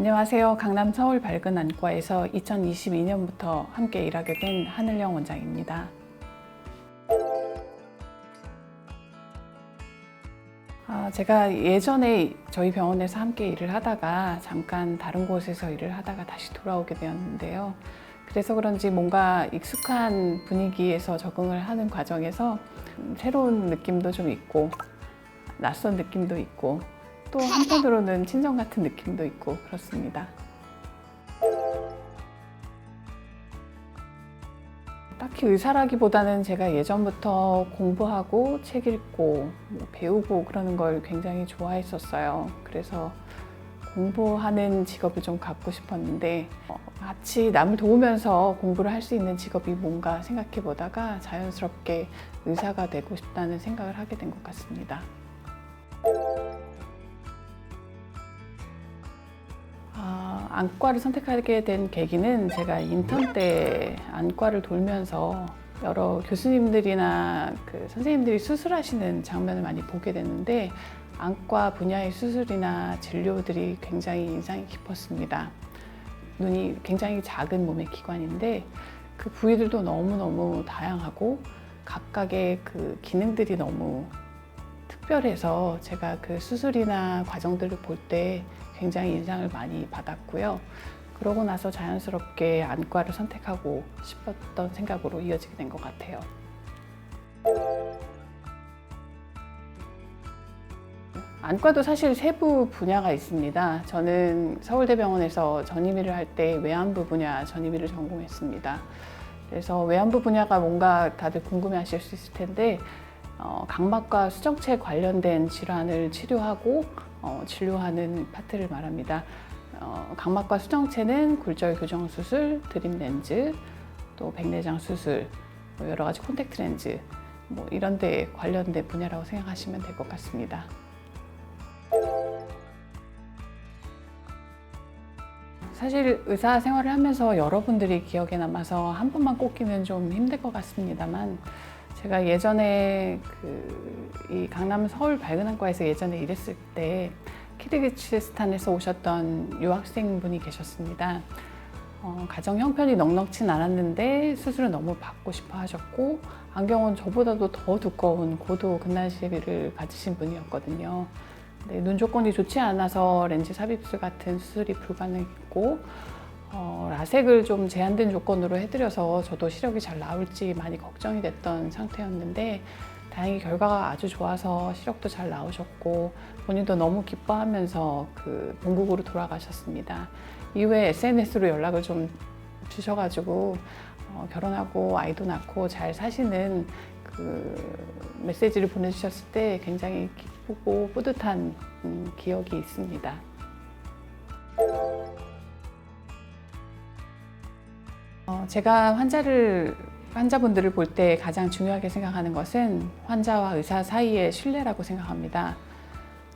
안녕하세요. 강남 서울 밝은 안과에서 2022년부터 함께 일하게 된 하늘영 원장입니다. 아, 제가 예전에 저희 병원에서 함께 일을 하다가 잠깐 다른 곳에서 일을 하다가 다시 돌아오게 되었는데요. 그래서 그런지 뭔가 익숙한 분위기에서 적응을 하는 과정에서 음, 새로운 느낌도 좀 있고 낯선 느낌도 있고 또 한편으로는 친정 같은 느낌도 있고 그렇습니다. 딱히 의사라기보다는 제가 예전부터 공부하고 책 읽고 뭐 배우고 그러는 걸 굉장히 좋아했었어요. 그래서 공부하는 직업을 좀 갖고 싶었는데 어, 같이 남을 도우면서 공부를 할 수 있는 직업이 뭔가 생각해 보다가 자연스럽게 의사가 되고 싶다는 생각을 하게 된 것 같습니다. 안과를 선택하게 된 계기는 제가 인턴 때 안과를 돌면서 여러 교수님들이나 그 선생님들이 수술하시는 장면을 많이 보게 됐는데 안과 분야의 수술이나 진료들이 굉장히 인상이 깊었습니다. 눈이 굉장히 작은 몸의 기관인데 그 부위들도 너무너무 다양하고 각각의 그 기능들이 너무 특별해서 제가 그 수술이나 과정들을 볼 때 굉장히 인상을 많이 받았고요. 그러고 나서 자연스럽게 안과를 선택하고 싶었던 생각으로 이어지게 된 것 같아요. 안과도 사실 세부 분야가 있습니다. 저는 서울대병원에서 전임의를 할 때 외안부 분야 전임의를 전공했습니다. 그래서 외안부 분야가 뭔가 다들 궁금해하실 수 있을 텐데 어, 각막과 수정체 관련된 질환을 치료하고 어, 진료하는 파트를 말합니다. 어, 각막과 수정체는 굴절 교정 수술, 드림 렌즈, 또 백내장 수술, 뭐 여러 가지 콘택트 렌즈 뭐 이런 데 관련된 분야라고 생각하시면 될 것 같습니다. 사실 의사 생활을 하면서 여러분들이 기억에 남아서 한 번만 꼽기는 좀 힘들 것 같습니다만 제가 예전에 그 이 강남 서울 발근안과에서 예전에 일했을 때 키르기치스탄에서 오셨던 유학생 분이 계셨습니다. 어, 가정 형편이 넉넉진 않았는데 수술을 너무 받고 싶어 하셨고 안경은 저보다도 더 두꺼운 고도 근날시비를 가지신 분이었거든요. 네, 눈 조건이 좋지 않아서 렌즈 삽입술 같은 수술이 불가능했고 어, 라섹을 좀 제한된 조건으로 해드려서 저도 시력이 잘 나올지 많이 걱정이 됐던 상태였는데 다행히 결과가 아주 좋아서 시력도 잘 나오셨고 본인도 너무 기뻐하면서 그 본국으로 돌아가셨습니다. 이후에 SNS로 연락을 좀 주셔가지고 어, 결혼하고 아이도 낳고 잘 사시는 그 메시지를 보내주셨을 때 굉장히 기쁘고 뿌듯한 음, 기억이 있습니다. 제가 환자를 환자분들을 볼 때 가장 중요하게 생각하는 것은 환자와 의사 사이의 신뢰라고 생각합니다.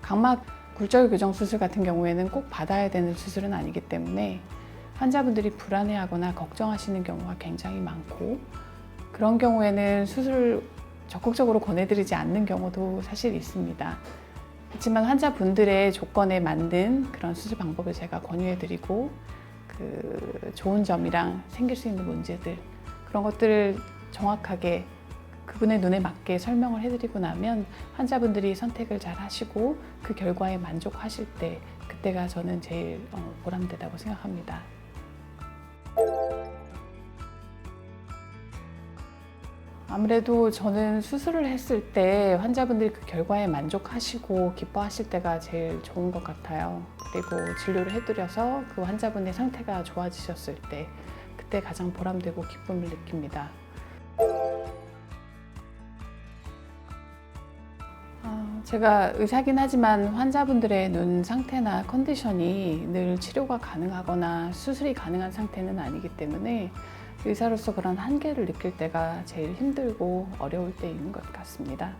각막 굴절 교정 수술 같은 경우에는 꼭 받아야 되는 수술은 아니기 때문에 환자분들이 불안해하거나 걱정하시는 경우가 굉장히 많고 그런 경우에는 수술을 적극적으로 권해드리지 않는 경우도 사실 있습니다. 그렇지만 환자분들의 조건에 맞는 그런 수술 방법을 제가 권유해드리고 그 좋은 점이랑 생길 수 있는 문제들 그런 것들을 정확하게 그분의 눈에 맞게 설명을 해드리고 나면 환자분들이 선택을 잘 하시고 그 결과에 만족하실 때 그때가 저는 제일 어, 보람되다고 생각합니다. 아무래도 저는 수술을 했을 때 환자분들이 그 결과에 만족하시고 기뻐하실 때가 제일 좋은 것 같아요. 그리고 진료를 해드려서 그 환자분의 상태가 좋아지셨을 때 그때 가장 보람되고 기쁨을 느낍니다. 아, 제가 의사긴 하지만 환자분들의 눈 상태나 컨디션이 늘 치료가 가능하거나 수술이 가능한 상태는 아니기 때문에 의사로서 그런 한계를 느낄 때가 제일 힘들고 어려울 때인 것 같습니다.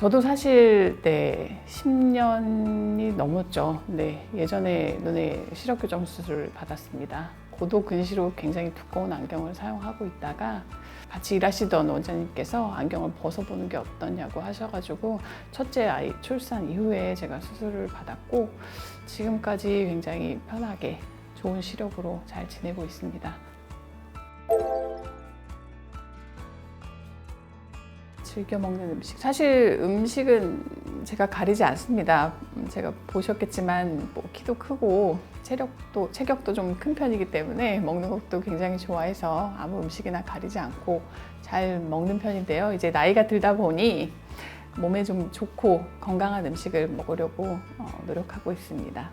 저도 사실 네 10년이 넘었죠. 네 예전에 눈에 시력 교정 수술을 받았습니다. 고도 근시로 굉장히 두꺼운 안경을 사용하고 있다가 같이 일하시던 원장님께서 안경을 벗어보는 게 어떠냐고 하셔가지고 첫째 아이 출산 이후에 제가 수술을 받았고 지금까지 굉장히 편하게 좋은 시력으로 잘 지내고 있습니다. 즐겨 먹는 음식. 사실 음식은 제가 가리지 않습니다. 음, 제가 보셨겠지만 뭐 키도 크고 체력도 체격도 좀 큰 편이기 때문에 먹는 것도 굉장히 좋아해서 아무 음식이나 가리지 않고 잘 먹는 편인데요. 이제 나이가 들다 보니 몸에 좀 좋고 건강한 음식을 먹으려고 어, 노력하고 있습니다.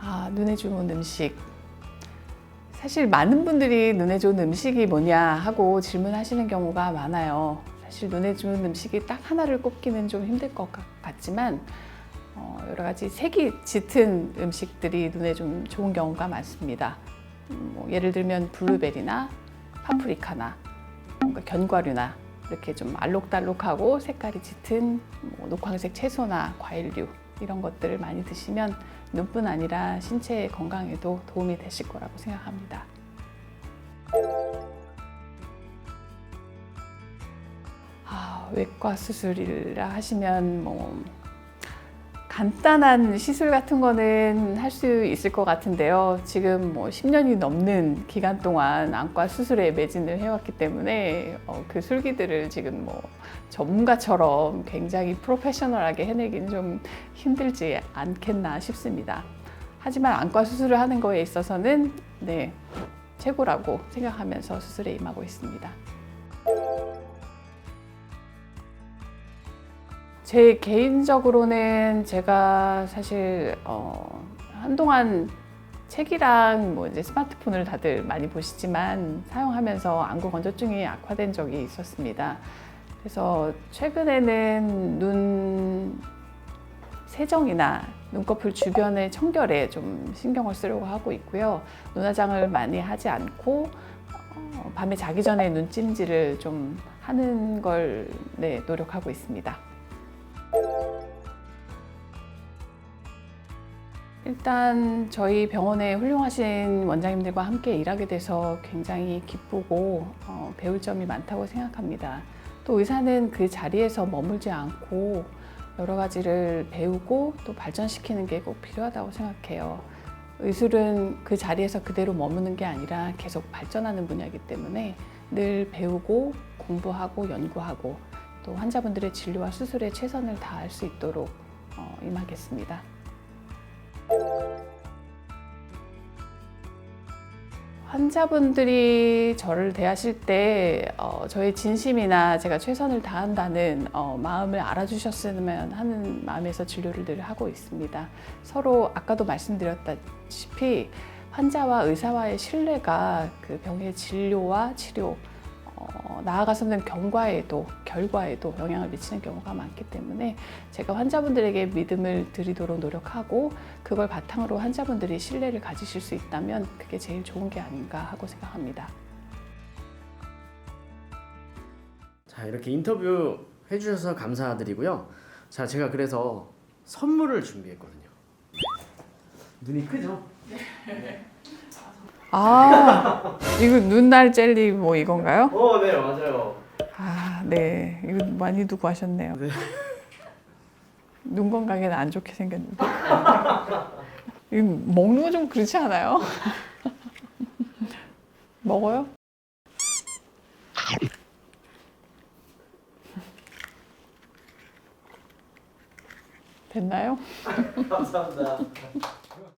아, 눈에 좋은 음식. 사실 많은 분들이 눈에 좋은 음식이 뭐냐 하고 질문하시는 경우가 많아요. 사실 눈에 좋은 음식이 딱 하나를 꼽기는 좀 힘들 것 같- 같지만 어, 여러 가지 색이 짙은 음식들이 눈에 좀 좋은 경우가 많습니다. 음, 뭐 예를 들면 블루베리나 파프리카나 뭔가 견과류나 이렇게 좀 알록달록하고 색깔이 짙은 뭐 녹황색 채소나 과일류 이런 것들을 많이 드시면 눈뿐 아니라 신체 건강에도 도움이 되실 거라고 생각합니다. 아, 외과 수술이라 하시면 뭐 간단한 시술 같은 거는 할 수 있을 것 같은데요. 지금 뭐 10년이 넘는 기간 동안 안과 수술에 매진을 해왔기 때문에 어, 그 술기들을 지금 뭐 전문가처럼 굉장히 프로페셔널하게 해내기는 좀 힘들지 않겠나 싶습니다. 하지만 안과 수술을 하는 거에 있어서는 네, 최고라고 생각하면서 수술에 임하고 있습니다. 제 개인적으로는 제가 사실 어, 한동안 책이랑 뭐 이제 스마트폰을 다들 많이 보시지만 사용하면서 안구 건조증이 악화된 적이 있었습니다. 그래서 최근에는 눈 세정이나 눈꺼풀 주변의 청결에 좀 신경을 쓰려고 하고 있고요. 눈화장을 많이 하지 않고 어, 밤에 자기 전에 눈찜질을 좀 하는 걸 네, 노력하고 있습니다. 일단 저희 병원에 훌륭하신 원장님들과 함께 일하게 돼서 굉장히 기쁘고 어, 배울 점이 많다고 생각합니다. 또 의사는 그 자리에서 머물지 않고 여러 가지를 배우고 또 발전시키는 게 꼭 필요하다고 생각해요. 의술은 그 자리에서 그대로 머무는 게 아니라 계속 발전하는 분야이기 때문에 늘 배우고 공부하고 연구하고 또 환자분들의 진료와 수술에 최선을 다할 수 있도록 어, 임하겠습니다. 환자분들이 저를 대하실 때 어, 저의 진심이나 제가 최선을 다한다는 어, 마음을 알아주셨으면 하는 마음에서 진료를 늘 하고 있습니다. 서로 아까도 말씀드렸다시피 환자와 의사와의 신뢰가 그 병의 진료와 치료 어, 나아가서는 경과에도 결과에도 영향을 미치는 경우가 많기 때문에 제가 환자분들에게 믿음을 드리도록 노력하고 그걸 바탕으로 환자분들이 신뢰를 가지실 수 있다면 그게 제일 좋은 게 아닌가 하고 생각합니다. 자 이렇게 인터뷰 해주셔서 감사드리고요. 자 제가 그래서 선물을 준비했거든요. 눈이 크죠? 아, 이거 눈날 젤리 뭐 이건가요? 어, 네 맞아요. 아, 네. 이거 많이 두고 하셨네요. 네. 눈 건강에는 안 좋게 생겼는데. 이거 먹는 거 좀 그렇지 않아요? 먹어요? 됐나요? 감사합니다.